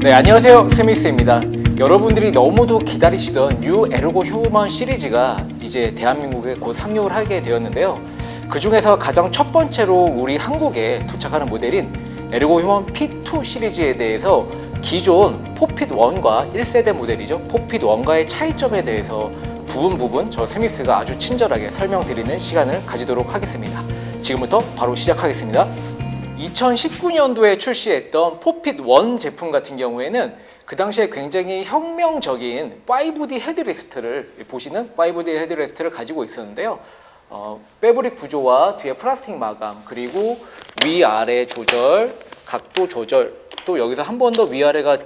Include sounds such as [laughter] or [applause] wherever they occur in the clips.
네, 안녕하세요. 스미스입니다. 여러분들이 너무도 기다리시던 뉴 에르고 휴먼 시리즈가 이제 대한민국에 곧 상륙을 하게 되었는데요. 그 중에서 가장 첫 번째로 우리 한국에 도착하는 모델인 에르고 휴먼 P2 시리즈에 대해서 기존 포핏 1과 1세대 모델이죠. 포핏 1과의 차이점에 대해서 부분 부분 저 스미스가 아주 친절하게 설명드리는 시간을 가지도록 하겠습니다. 지금부터 바로 시작하겠습니다. 2019년도에 출시했던 포핏 1 제품 같은 경우에는 그 당시에 굉장히 혁명적인 5D 헤드레스트를 보시는 5D 헤드레스트를 가지고 있었는데요. 어, 패브릭 구조와 뒤에 플라스틱 마감 그리고 위아래 조절, 각도 조절 또 여기서 한 번 더 위아래가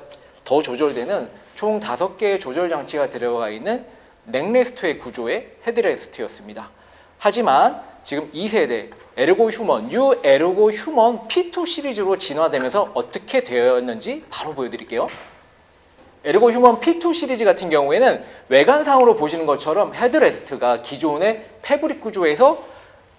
더 조절되는 총 다섯 개의 조절 장치가 들어가 있는 넥레스트의 구조의 헤드레스트였습니다. 하지만 지금 2세대 에르고 휴먼, 뉴 에르고 휴먼 P2 시리즈로 진화되면서 어떻게 되었는지 바로 보여드릴게요. 에르고 휴먼 P2 시리즈 같은 경우에는 외관상으로 보시는 것처럼 헤드레스트가 기존의 패브릭 구조에서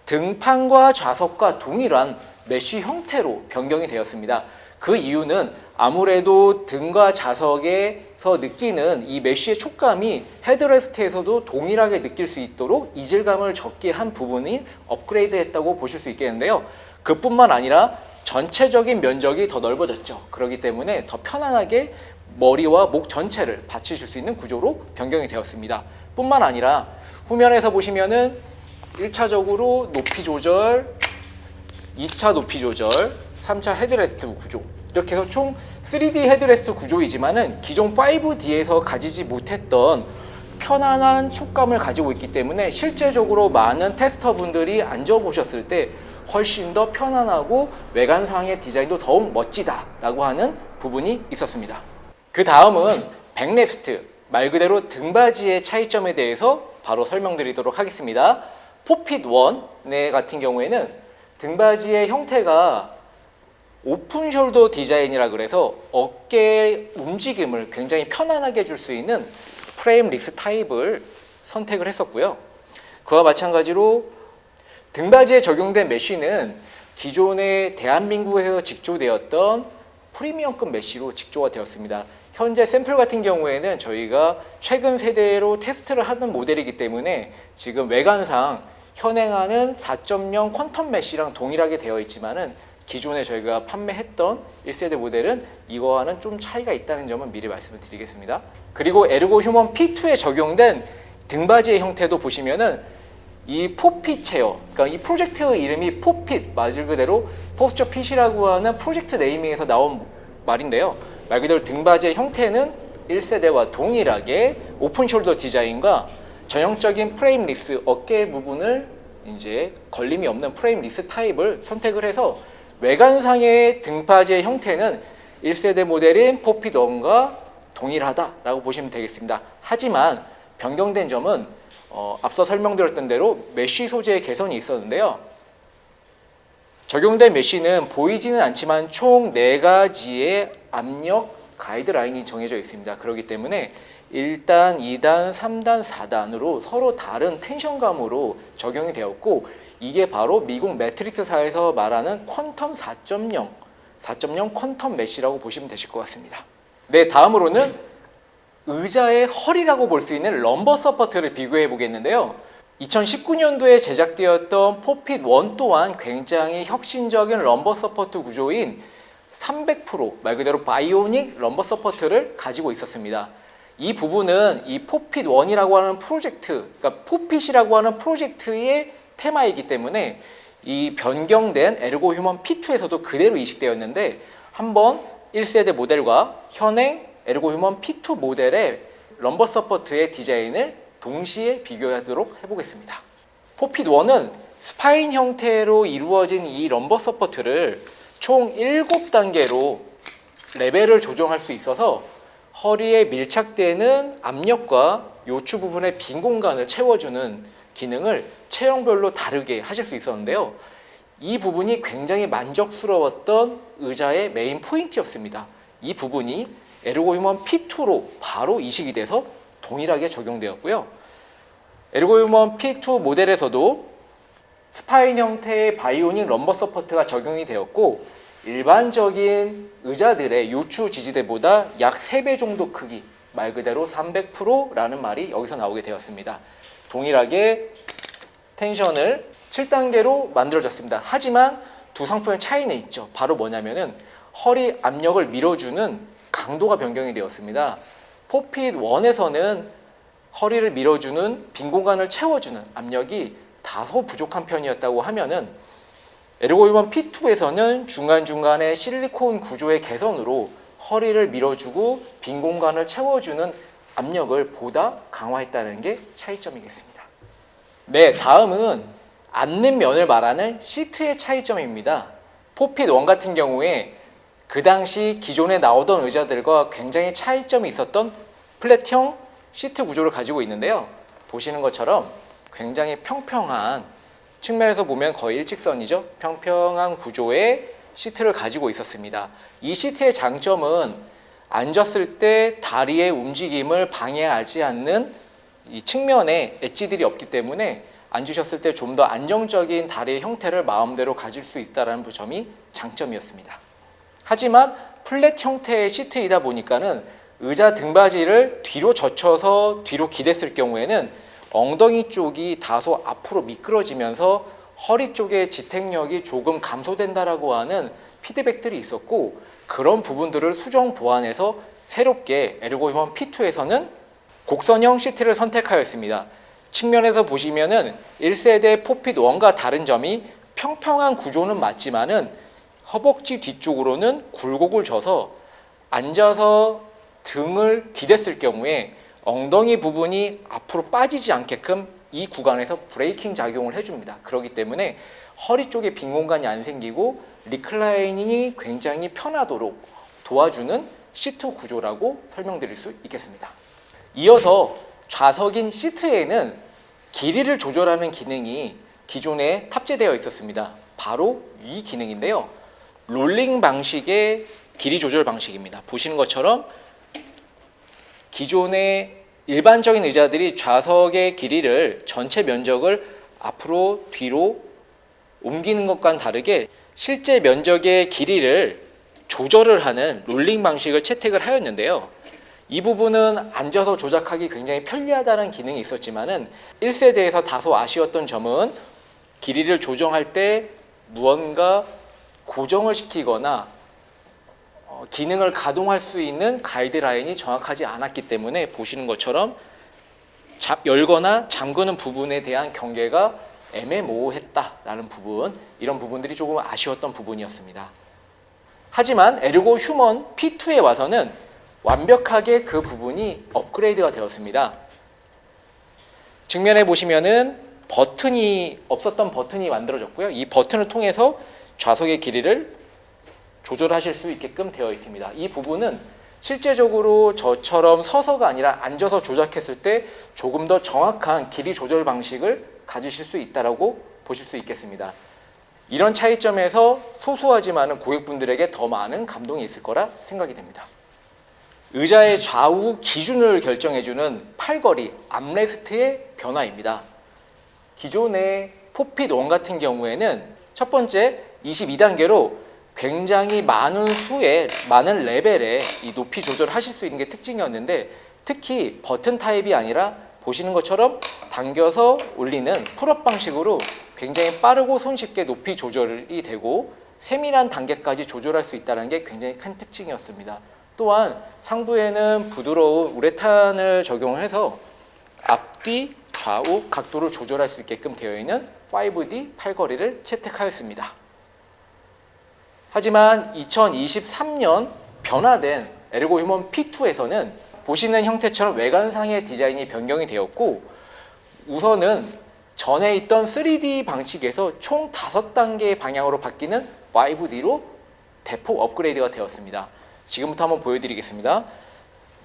등판과 좌석과 동일한 메쉬 형태로 변경이 되었습니다. 그 이유는 아무래도 등과 좌석에서 느끼는 이 메쉬의 촉감이 헤드레스트에서도 동일하게 느낄 수 있도록 이질감을 적게 한 부분이 업그레이드 했다고 보실 수 있겠는데요. 그뿐만 아니라 전체적인 면적이 더 넓어졌죠. 그렇기 때문에 더 편안하게 머리와 목 전체를 받치실 수 있는 구조로 변경이 되었습니다. 뿐만 아니라 후면에서 보시면은 1차적으로 높이 조절, 2차 높이 조절, 3차 헤드레스트 구조 이렇게 해서 총 3D 헤드레스트 구조이지만은 기존 5D에서 가지지 못했던 편안한 촉감을 가지고 있기 때문에 실제적으로 많은 테스터분들이 앉아보셨을 때 훨씬 더 편안하고 외관상의 디자인도 더욱 멋지다라고 하는 부분이 있었습니다. 그 다음은 백레스트 말 그대로 등받이의 차이점에 대해서 바로 설명드리도록 하겠습니다. 포핏 1네 같은 경우에는 등받이의 형태가 오픈 숄더 디자인이라 그래서 어깨 움직임을 굉장히 편안하게 해줄 수 있는 프레임 리스 타입을 선택을 했었고요. 그와 마찬가지로 등받이에 적용된 메쉬는 기존의 대한민국에서 직조되었던 프리미엄급 메쉬로 직조가 되었습니다. 현재 샘플 같은 경우에는 저희가 최근 세대로 테스트를 하는 모델이기 때문에 지금 외관상 현행하는 4.0 퀀텀 메쉬랑 동일하게 되어 있지만은 기존에 저희가 판매했던 1세대 모델은 이거와는 좀 차이가 있다는 점은 미리 말씀을 드리겠습니다. 그리고 에르고 휴먼 P2에 적용된 등받이의 형태도 보시면은 이 포핏 체어, 그러니까 이 프로젝트 이름이 포핏, 말 그대로 포스처 핏이라고 하는 프로젝트 네이밍에서 나온 말인데요. 말 그대로 등받이의 형태는 1세대와 동일하게 오픈 숄더 디자인과 전형적인 프레임 리스 어깨 부분을 이제 걸림이 없는 프레임 리스 타입을 선택을 해서 외관상의 등받이의 형태는 1세대 모델인 포핏 1과 동일하다라고 보시면 되겠습니다. 하지만 변경된 점은 어, 앞서 설명드렸던 대로 메쉬 소재의 개선이 있었는데요. 적용된 메쉬는 보이지는 않지만 총 4가지의 압력 가이드라인이 정해져 있습니다. 그렇기 때문에 1단, 2단, 3단, 4단으로 서로 다른 텐션감으로 적용이 되었고 이게 바로 미국 매트릭스사에서 말하는 퀀텀 4.0, 4.0 퀀텀 메쉬라고 보시면 되실 것 같습니다. 네, 다음으로는 의자의 허리라고 볼 수 있는 럼버 서포트를 비교해 보겠는데요. 2019년도에 제작되었던 포핏 1 또한 굉장히 혁신적인 럼버 서포트 구조인 300%말 그대로 바이오닉 럼버 서포트를 가지고 있었습니다. 이 부분은 이 포핏 1이라고 하는 프로젝트, 그러니까 포핏이라고 하는 프로젝트의 테마이기 때문에 이 변경된 에르고 휴먼 P2에서도 그대로 이식되었는데 한번 1세대 모델과 현행 에르고 휴먼 P2 모델의 럼버 서포트의 디자인을 동시에 비교하도록 해보겠습니다. 포핏 1은 스파인 형태로 이루어진 이 럼버 서포트를 총 7단계로 레벨을 조정할 수 있어서 허리에 밀착되는 압력과 요추 부분의 빈 공간을 채워주는 기능을 체형별로 다르게 하실 수 있었는데요. 이 부분이 굉장히 만족스러웠던 의자의 메인 포인트였습니다. 이 부분이 에르고 휴먼 P2로 바로 이식이 돼서 동일하게 적용되었고요. 에르고 휴먼 P2 모델에서도 스파인 형태의 바이오닉 럼버 서포트가 적용이 되었고 일반적인 의자들의 요추 지지대보다 약 3배 정도 크기, 말 그대로 300%라는 말이 여기서 나오게 되었습니다. 동일하게 텐션을 7단계로 만들어졌습니다. 하지만 두 상품의 차이는 있죠. 바로 뭐냐면은 허리 압력을 밀어주는 강도가 변경이 되었습니다. 포핏 1에서는 허리를 밀어주는 빈 공간을 채워주는 압력이 다소 부족한 편이었다고 하면은 에르고이먼 P2에서는 중간중간에 실리콘 구조의 개선으로 허리를 밀어주고 빈 공간을 채워주는 압력을 보다 강화했다는 게 차이점이겠습니다. 네, 다음은 앉는 면을 말하는 시트의 차이점입니다. 포핏 1 같은 경우에 그 당시 기존에 나오던 의자들과 굉장히 차이점이 있었던 플랫형 시트 구조를 가지고 있는데요. 보시는 것처럼 굉장히 평평한 측면에서 보면 거의 일직선이죠. 평평한 구조의 시트를 가지고 있었습니다. 이 시트의 장점은 앉았을 때 다리의 움직임을 방해하지 않는 이 측면에 엣지들이 없기 때문에 앉으셨을 때 좀 더 안정적인 다리의 형태를 마음대로 가질 수 있다는 점이 장점이었습니다. 하지만 플랫 형태의 시트이다 보니까는 의자 등받이를 뒤로 젖혀서 뒤로 기댔을 경우에는 엉덩이 쪽이 다소 앞으로 미끄러지면서 허리 쪽의 지탱력이 조금 감소된다라고 하는 피드백들이 있었고 그런 부분들을 수정 보완해서 새롭게 에르고 휴먼 P2에서는 곡선형 시트를 선택하였습니다. 측면에서 보시면은 1세대 포핏 1과 다른 점이 평평한 구조는 맞지만은 허벅지 뒤쪽으로는 굴곡을 줘서 앉아서 등을 기댔을 경우에 엉덩이 부분이 앞으로 빠지지 않게끔 이 구간에서 브레이킹 작용을 해줍니다. 그렇기 때문에 허리 쪽에 빈 공간이 안 생기고 리클라이닝이 굉장히 편하도록 도와주는 시트 구조라고 설명드릴 수 있겠습니다. 이어서 좌석인 시트에는 길이를 조절하는 기능이 기존에 탑재되어 있었습니다. 바로 이 기능인데요. 롤링 방식의 길이 조절 방식입니다. 보시는 것처럼 기존의 일반적인 의자들이 좌석의 길이를 전체 면적을 앞으로 뒤로 옮기는 것과는 다르게 실제 면적의 길이를 조절을 하는 롤링 방식을 채택을 하였는데요. 이 부분은 앉아서 조작하기 굉장히 편리하다는 기능이 있었지만은 1세대에서 다소 아쉬웠던 점은 길이를 조정할 때 무언가 고정을 시키거나 어, 기능을 가동할 수 있는 가이드라인이 정확하지 않았기 때문에 보시는 것처럼 자- 열거나 잠그는 부분에 대한 경계가 애매모호했다라는 부분 이런 부분들이 조금 아쉬웠던 부분이었습니다. 하지만 에르고 휴먼 P2에 와서는 완벽하게 그 부분이 업그레이드가 되었습니다. 측면에 보시면은 버튼이 없었던 버튼이 만들어졌고요. 이 버튼을 통해서 좌석의 길이를 조절하실 수 있게끔 되어 있습니다. 이 부분은 실제적으로 저처럼 서서가 아니라 앉아서 조작했을 때 조금 더 정확한 길이 조절 방식을 가지실 수 있다라고 보실 수 있겠습니다. 이런 차이점에서 소소하지만은 고객분들에게 더 많은 감동이 있을 거라 생각이 됩니다. 의자의 좌우 기준을 결정해주는 팔걸이 암레스트의 변화입니다. 기존의 포핏 원 같은 경우에는 첫 번째 22단계로 굉장히 많은 수의 많은 레벨의 이 높이 조절하실 수 있는 게 특징이었는데 특히 버튼 타입이 아니라 보시는 것처럼 당겨서 올리는 풀업 방식으로 굉장히 빠르고 손쉽게 높이 조절이 되고 세밀한 단계까지 조절할 수 있다는 게 굉장히 큰 특징이었습니다. 또한 상부에는 부드러운 우레탄을 적용해서 앞뒤 좌우 각도를 조절할 수 있게끔 되어 있는 5D 팔걸이를 채택하였습니다. 하지만 2023년 변화된 에르고 휴먼 P2에서는 보시는 형태처럼 외관상의 디자인이 변경이 되었고 우선은 전에 있던 3D 방식에서 총 5단계의 방향으로 바뀌는 5D로 대폭 업그레이드가 되었습니다. 지금부터 한번 보여드리겠습니다.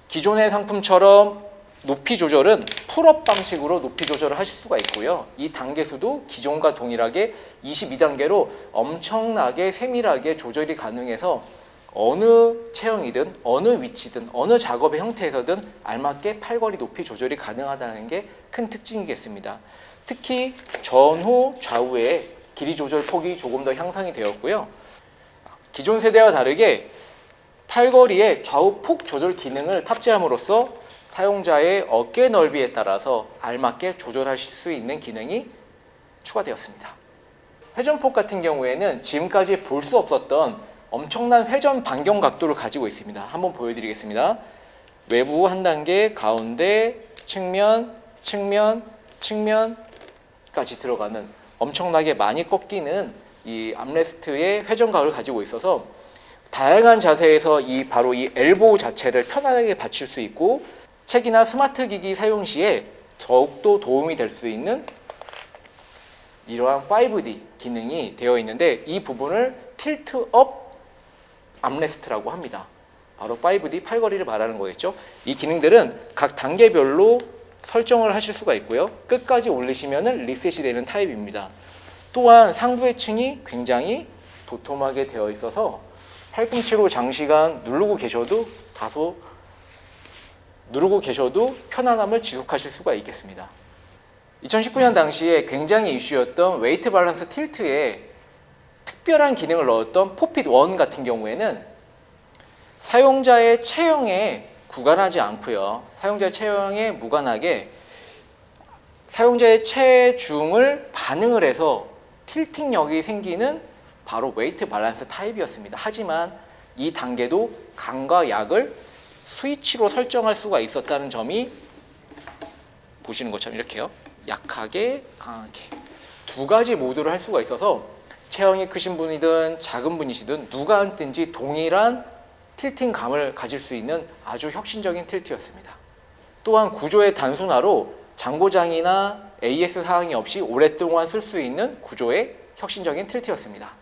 기존의 상품처럼 높이 조절은 풀업 방식으로 높이 조절을 하실 수가 있고요. 이 단계수도 기존과 동일하게 22단계로 엄청나게 세밀하게 조절이 가능해서 어느 체형이든 어느 위치든 어느 작업의 형태에서든 알맞게 팔걸이 높이 조절이 가능하다는 게 큰 특징이겠습니다. 특히 전후 좌우의 길이 조절 폭이 조금 더 향상이 되었고요. 기존 세대와 다르게 팔걸이에 좌우 폭 조절 기능을 탑재함으로써 사용자의 어깨 넓이에 따라서 알맞게 조절하실 수 있는 기능이 추가되었습니다. 회전폭 같은 경우에는 지금까지 볼 수 없었던 엄청난 회전 반경 각도를 가지고 있습니다. 한번 보여드리겠습니다. 외부 한 단계, 가운데, 측면, 측면, 측면까지 들어가는 엄청나게 많이 꺾이는 이 암레스트의 회전각을 가지고 있어서 다양한 자세에서 이 바로 이 엘보우 자체를 편안하게 받칠 수 있고 책이나 스마트 기기 사용 시에 더욱더 도움이 될 수 있는 이러한 5D 기능이 되어 있는데 이 부분을 틸트 업 암레스트라고 합니다. 바로 5D 팔걸이를 말하는 거겠죠. 이 기능들은 각 단계별로 설정을 하실 수가 있고요. 끝까지 올리시면 리셋이 되는 타입입니다. 또한 상부의 층이 굉장히 도톰하게 되어 있어서 팔꿈치로 장시간 누르고 계셔도 다소 누르고 계셔도 편안함을 지속하실 수가 있겠습니다. 2019년 당시에 굉장히 이슈였던 웨이트 밸런스 틸트에 특별한 기능을 넣었던 포핏 1 같은 경우에는 사용자의 체형에 구간하지 않고요. 사용자의 체형에 무관하게 사용자의 체중을 반응을 해서 틸팅력이 생기는 바로 웨이트 밸런스 타입이었습니다. 하지만 이 단계도 강과 약을 스위치로 설정할 수가 있었다는 점이 보시는 것처럼 이렇게요. 약하게, 강하게 두 가지 모드를 할 수가 있어서 체형이 크신 분이든 작은 분이시든 누가 앉든지 동일한 틸팅 감을 가질 수 있는 아주 혁신적인 틸트였습니다. 또한 구조의 단순화로 장고장이나 AS 사항이 없이 오랫동안 쓸 수 있는 구조의 혁신적인 틸트였습니다.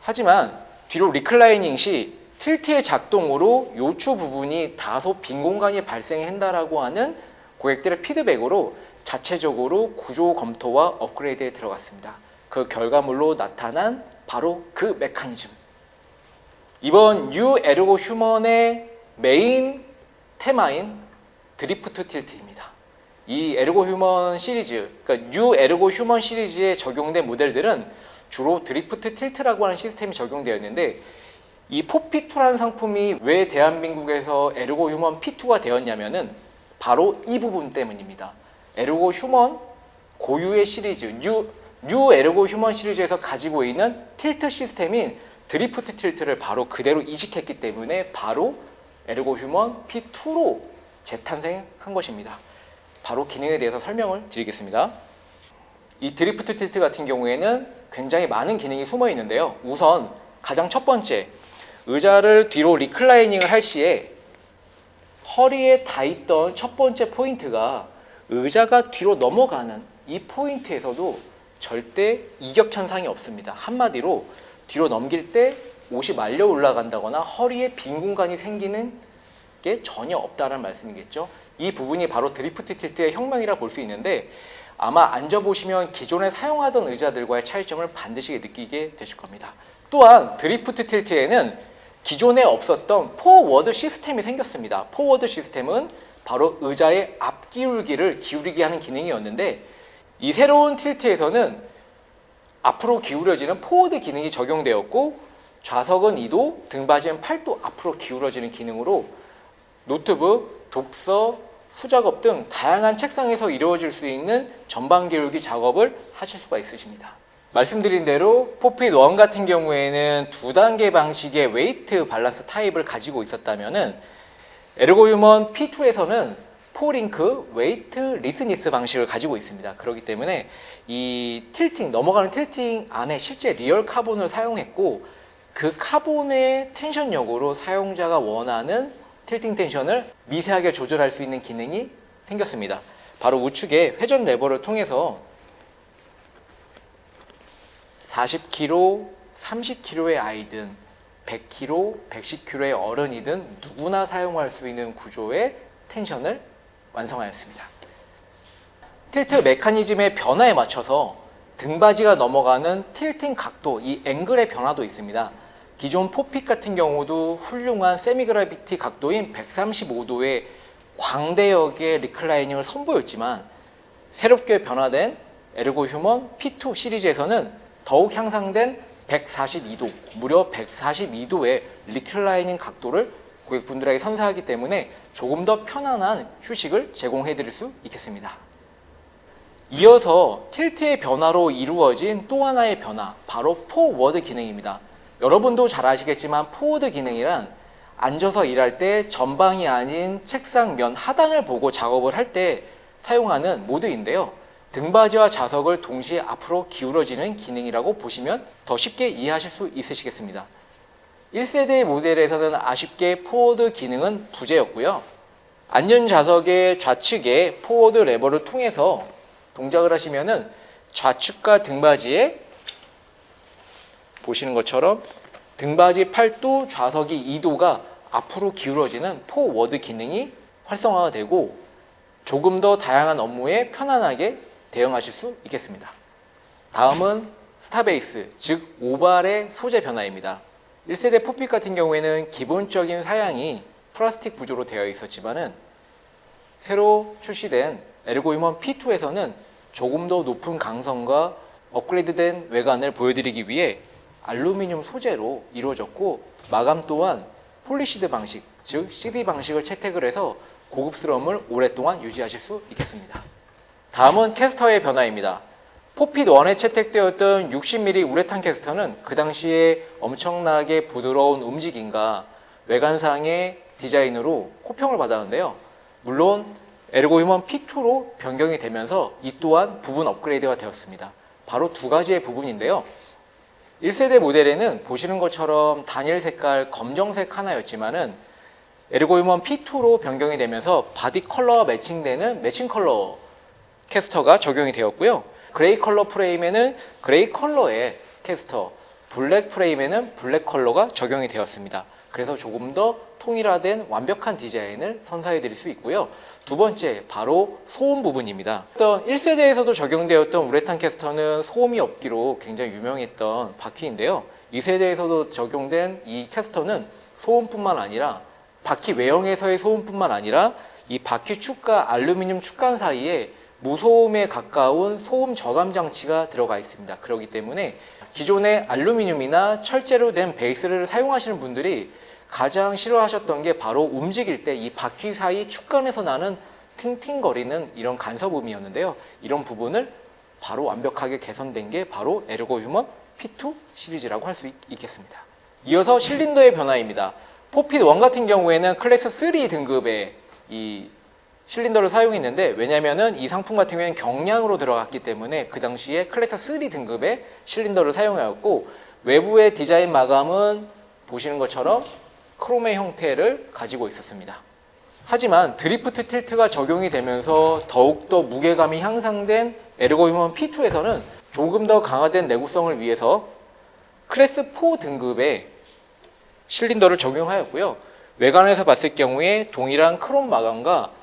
하지만 뒤로 리클라이닝 시 틸트의 작동으로 요추 부분이 다소 빈 공간이 발생한다라고 하는 고객들의 피드백으로 자체적으로 구조 검토와 업그레이드에 들어갔습니다. 그 결과물로 나타난 바로 그 메커니즘. 이번 뉴 에르고 휴먼의 메인 테마인 드리프트 틸트입니다. 이 에르고 휴먼 시리즈, 그러니까 뉴 에르고 휴먼 시리즈에 적용된 모델들은 주로 드리프트 틸트라고 하는 시스템이 적용되어 있는데 이 포피2라는 상품이 왜 대한민국에서 에르고 휴먼 P2가 되었냐면은 바로 이 부분 때문입니다. 에르고 휴먼 고유의 시리즈, 뉴, 뉴 에르고 휴먼 시리즈에서 가지고 있는 틸트 시스템인 드리프트 틸트를 바로 그대로 이식했기 때문에 바로 에르고 휴먼 P2로 재탄생한 것입니다. 바로 기능에 대해서 설명을 드리겠습니다. 이 드리프트 틸트 같은 경우에는 굉장히 많은 기능이 숨어 있는데요. 우선 가장 첫 번째, 의자를 뒤로 리클라이닝을 할 시에 허리에 닿있던 첫 번째 포인트가 의자가 뒤로 넘어가는 이 포인트에서도 절대 이격 현상이 없습니다. 한마디로 뒤로 넘길 때 옷이 말려 올라간다거나 허리에 빈 공간이 생기는 게 전혀 없다는 말씀이겠죠. 이 부분이 바로 드리프트 틸트의 혁명이라 볼 수 있는데 아마 앉아보시면 기존에 사용하던 의자들과의 차이점을 반드시 느끼게 되실 겁니다. 또한 드리프트 틸트에는 기존에 없었던 포워드 시스템이 생겼습니다. 포워드 시스템은 바로 의자의 앞 기울기를 기울이게 하는 기능이었는데 이 새로운 틸트에서는 앞으로 기울여지는 포워드 기능이 적용되었고 좌석은 2도, 등받이는 8도 앞으로 기울어지는 기능으로 노트북, 독서, 수작업 등 다양한 책상에서 이루어질 수 있는 전방 기울기 작업을 하실 수가 있으십니다. 말씀드린 대로 포핏 1 같은 경우에는 두 단계 방식의 웨이트 밸런스 타입을 가지고 있었다면은 에르고 휴먼 P2에서는 포링크 웨이트 리스니스 방식을 가지고 있습니다. 그렇기 때문에 이 틸팅 넘어가는 틸팅 안에 실제 리얼 카본을 사용했고 그 카본의 텐션력으로 사용자가 원하는 틸팅 텐션을 미세하게 조절할 수 있는 기능이 생겼습니다. 바로 우측에 회전 레버를 통해서 40kg, 30kg의 아이든 100kg, 110kg의 어른이든 누구나 사용할 수 있는 구조의 텐션을 완성하였습니다. 틸트 메커니즘의 변화에 맞춰서 등받이가 넘어가는 틸팅 각도, 이 앵글의 변화도 있습니다. 기존 포핏 같은 경우도 훌륭한 세미그라비티 각도인 135도의 광대역의 리클라이닝을 선보였지만 새롭게 변화된 에르고 휴먼 P2 시리즈에서는 더욱 향상된 142도, 무려 142도의 리클라이닝 각도를 고객분들에게 선사하기 때문에 조금 더 편안한 휴식을 제공해 드릴 수 있겠습니다. 이어서 틸트의 변화로 이루어진 또 하나의 변화, 바로 포워드 기능입니다. 여러분도 잘 아시겠지만 포워드 기능이란 앉아서 일할 때 전방이 아닌 책상 면 하단을 보고 작업을 할 때 사용하는 모드인데요. 등받이와 좌석을 동시에 앞으로 기울어지는 기능이라고 보시면 더 쉽게 이해하실 수 있으시겠습니다. 1세대 모델에서는 아쉽게 포워드 기능은 부재였고요. 앉은 좌석의 좌측에 포워드 레버를 통해서 동작을 하시면은 좌측과 등받이에 보시는 것처럼 등받이 팔도 좌석이 2도가 앞으로 기울어지는 포워드 기능이 활성화가 되고 조금 더 다양한 업무에 편안하게 대응하실 수 있겠습니다. 다음은 스타베이스, 즉 오발의 소재 변화입니다. 1세대 포핏 같은 경우에는 기본적인 사양이 플라스틱 구조로 되어 있었지만은 새로 출시된 에르고 휴먼 P2에서는 조금 더 높은 강성과 업그레이드된 외관을 보여드리기 위해 알루미늄 소재로 이루어졌고 마감 또한 폴리시드 방식, 즉 CD 방식을 채택을 해서 고급스러움을 오랫동안 유지하실 수 있겠습니다. 다음은 캐스터의 변화입니다. 포핏 1에 채택되었던 60mm 우레탄 캐스터는 그 당시에 엄청나게 부드러운 움직임과 외관상의 디자인으로 호평을 받았는데요. 물론 에르고 휴먼 P2로 변경이 되면서 이 또한 부분 업그레이드가 되었습니다. 바로 두 가지의 부분인데요. 1세대 모델에는 보시는 것처럼 단일 색깔 검정색 하나였지만은 에르고 휴먼 P2로 변경이 되면서 바디 컬러와 매칭되는 매칭 컬러 캐스터가 적용이 되었고요. 그레이 컬러 프레임에는 그레이 컬러의 캐스터, 블랙 프레임에는 블랙 컬러가 적용이 되었습니다. 그래서 조금 더 통일화된 완벽한 디자인을 선사해 드릴 수 있고요. 두 번째, 바로 소음 부분입니다. 어떤 1세대에서도 적용되었던 우레탄 캐스터는 소음이 없기로 굉장히 유명했던 바퀴인데요. 2세대에서도 적용된 이 캐스터는 소음뿐만 아니라 바퀴 외형에서의 소음뿐만 아니라 이 바퀴 축과 알루미늄 축간 사이에 무소음에 가까운 소음 저감 장치가 들어가 있습니다. 그렇기 때문에 기존의 알루미늄이나 철제로 된 베이스를 사용하시는 분들이 가장 싫어하셨던 게 바로 움직일 때 이 바퀴 사이 축간에서 나는 팅팅거리는 이런 간섭음이었는데요. 이런 부분을 바로 완벽하게 개선된 게 바로 에르고 휴먼 P2 시리즈라고 할 수 있겠습니다. 이어서 실린더의 변화입니다. 포핏 1 같은 경우에는 클래스 3 등급의 이 실린더를 사용했는데 왜냐면은 이 상품 같은 경우에는 경량으로 들어갔기 때문에 그 당시에 클래스 3 등급의 실린더를 사용하였고 외부의 디자인 마감은 보시는 것처럼 크롬의 형태를 가지고 있었습니다. 하지만 드리프트 틸트가 적용이 되면서 더욱더 무게감이 향상된 에르고 휴먼 P2에서는 조금 더 강화된 내구성을 위해서 클래스 4 등급의 실린더를 적용하였고요. 외관에서 봤을 경우에 동일한 크롬 마감과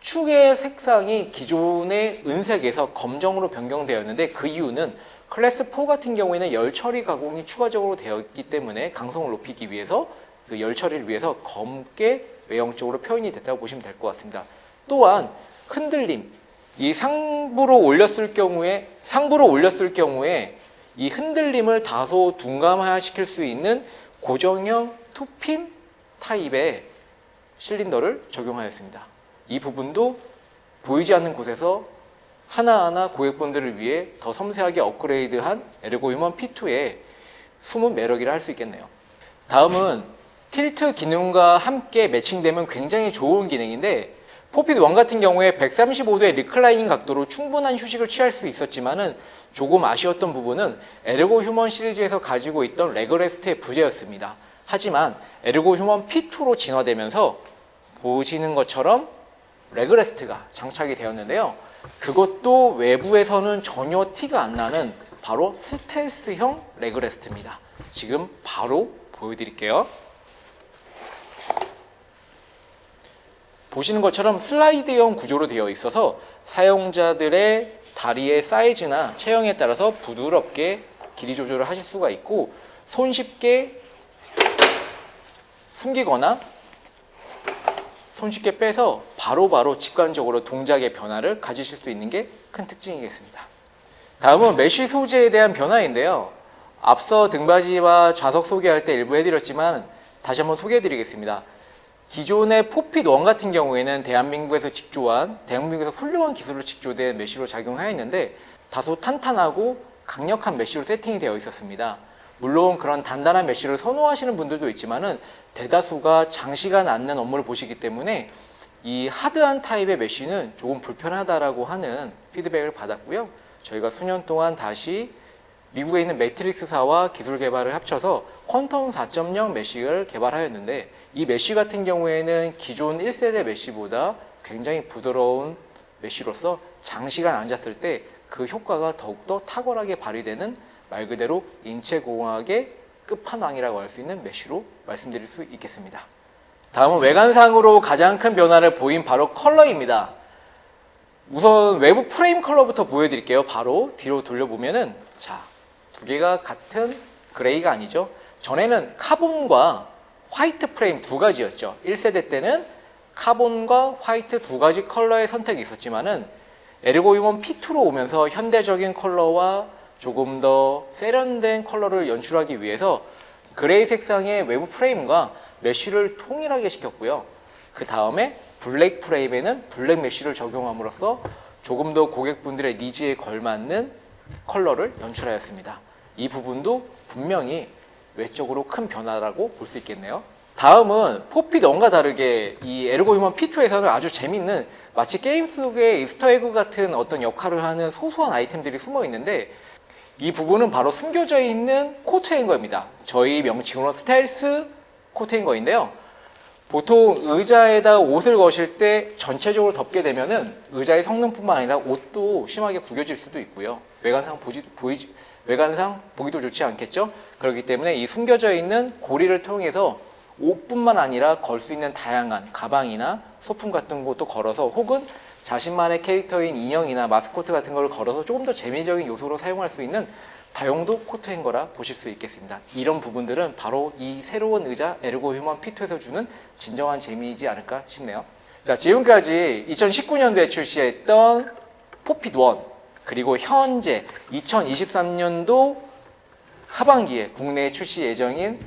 축의 색상이 기존의 은색에서 검정으로 변경되었는데 그 이유는 클래스 4 같은 경우에는 열 처리 가공이 추가적으로 되어 있기 때문에 강성을 높이기 위해서 그 열 처리를 위해서 검게 외형적으로 표현이 됐다고 보시면 될 것 같습니다. 또한 흔들림, 이 상부로 올렸을 경우에 상부로 올렸을 경우에 이 흔들림을 다소 둔감화 시킬 수 있는 고정형 투핀 타입의 실린더를 적용하였습니다. 이 부분도 보이지 않는 곳에서 하나하나 고객분들을 위해 더 섬세하게 업그레이드한 에르고 휴먼 P2의 숨은 매력이라 할 수 있겠네요. 다음은 틸트 기능과 함께 매칭되면 굉장히 좋은 기능인데 포핏 1 같은 경우에 135도의 리클라이닝 각도로 충분한 휴식을 취할 수 있었지만은 조금 아쉬웠던 부분은 에르고 휴먼 시리즈에서 가지고 있던 레그레스트의 부재였습니다. 하지만 에르고 휴먼 P2로 진화되면서 보시는 것처럼 레그레스트가 장착이 되었는데요. 그것도 외부에서는 전혀 티가 안 나는 바로 스텔스형 레그레스트입니다. 지금 바로 보여드릴게요. 보시는 것처럼 슬라이드형 구조로 되어 있어서 사용자들의 다리의 사이즈나 체형에 따라서 부드럽게 길이 조절을 하실 수가 있고 손쉽게 숨기거나 손쉽게 빼서 바로바로 직관적으로 동작의 변화를 가지실 수 있는 게 큰 특징이겠습니다. 다음은 메쉬 소재에 대한 변화인데요. 앞서 등받이와 좌석 소개할 때 일부 해드렸지만 다시 한번 소개해드리겠습니다. 기존의 포핏 원 같은 경우에는 대한민국에서 직조한 대한민국에서 훌륭한 기술로 직조된 메쉬로 작용하였는데 다소 탄탄하고 강력한 메쉬로 세팅이 되어 있었습니다. 물론 그런 단단한 메쉬를 선호하시는 분들도 있지만은 대다수가 장시간 앉는 업무를 보시기 때문에 이 하드한 타입의 메쉬는 조금 불편하다라고 하는 피드백을 받았고요. 저희가 수년 동안 다시 미국에 있는 매트릭스사와 기술 개발을 합쳐서 퀀텀 4.0 메쉬를 개발하였는데 이 메쉬 같은 경우에는 기존 1세대 메쉬보다 굉장히 부드러운 메쉬로서 장시간 앉았을 때 그 효과가 더욱더 탁월하게 발휘되는 말 그대로 인체공학의 끝판왕이라고 할 수 있는 메쉬로 말씀드릴 수 있겠습니다. 다음은 외관상으로 가장 큰 변화를 보인 바로 컬러입니다. 우선 외부 프레임 컬러부터 보여드릴게요. 바로 뒤로 돌려보면은 자, 두 개가 같은 그레이가 아니죠. 전에는 카본과 화이트 프레임 두 가지였죠. 1세대 때는 카본과 화이트 두 가지 컬러의 선택이 있었지만은 에르고 휴먼 P2로 오면서 현대적인 컬러와 조금 더 세련된 컬러를 연출하기 위해서 그레이 색상의 외부 프레임과 메쉬를 통일하게 시켰고요. 그 다음에 블랙 프레임에는 블랙 메쉬를 적용함으로써 조금 더 고객분들의 니즈에 걸맞는 컬러를 연출하였습니다. 이 부분도 분명히 외적으로 큰 변화라고 볼 수 있겠네요. 다음은 포핏 원과 다르게 이 에르고 휴먼 P2에서는 아주 재밌는 마치 게임 속의 이스터에그 같은 어떤 역할을 하는 소소한 아이템들이 숨어 있는데 이 부분은 바로 숨겨져 있는 코트 행거입니다. 저희 명칭으로 스텔스 코트 행거인데요. 보통 의자에다 옷을 거실 때 전체적으로 덮게 되면은 의자의 성능뿐만 아니라 옷도 심하게 구겨질 수도 있고요. 외관상 보지, 보이지, 외관상 보기도 좋지 않겠죠? 그렇기 때문에 이 숨겨져 있는 고리를 통해서 옷뿐만 아니라 걸 수 있는 다양한 가방이나 소품 같은 것도 걸어서 혹은 자신만의 캐릭터인 인형이나 마스코트 같은 걸 걸어서 조금 더 재미적인 요소로 사용할 수 있는 다용도 코트 행거라 보실 수 있겠습니다. 이런 부분들은 바로 이 새로운 의자 에르고 휴먼 피트에서 주는 진정한 재미이지 않을까 싶네요. 자, 지금까지 2019년도에 출시했던 포핏 1 그리고 현재 2023년도 하반기에 국내에 출시 예정인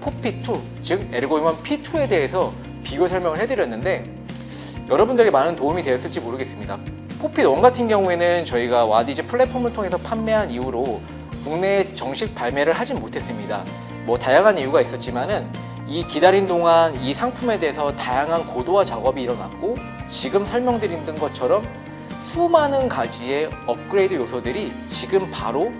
포핏 2 즉 에르고 휴먼 P2에 대해서 비교 설명을 해드렸는데 여러분들에게 많은 도움이 되었을지 모르겠습니다. 포핏 1 같은 경우에는 저희가 와디즈 플랫폼을 통해서 판매한 이후로 국내에 정식 발매를 하진 못했습니다. 뭐 다양한 이유가 있었지만은 이 기다린 동안 이 상품에 대해서 다양한 고도화 작업이 일어났고 지금 설명드린 것처럼 수많은 가지의 업그레이드 요소들이 지금 바로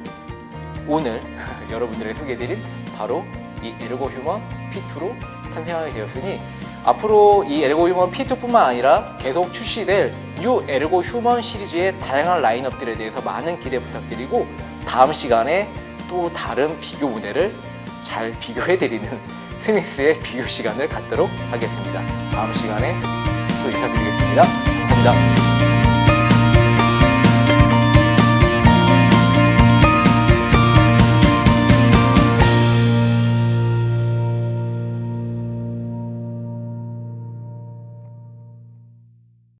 오늘 [laughs] 여러분들에게 소개해드린 바로 이 에르고 휴먼 P2로 탄생하게 되었으니 앞으로 이 에르고 휴먼 P2뿐만 아니라 계속 출시될 뉴 에르고 휴먼 시리즈의 다양한 라인업들에 대해서 많은 기대 부탁드리고 다음 시간에 또 다른 비교 무대를 잘 비교해드리는 [laughs] 스미스의 비교 시간을 갖도록 하겠습니다. 다음 시간에 또 인사드리겠습니다. 감사합니다.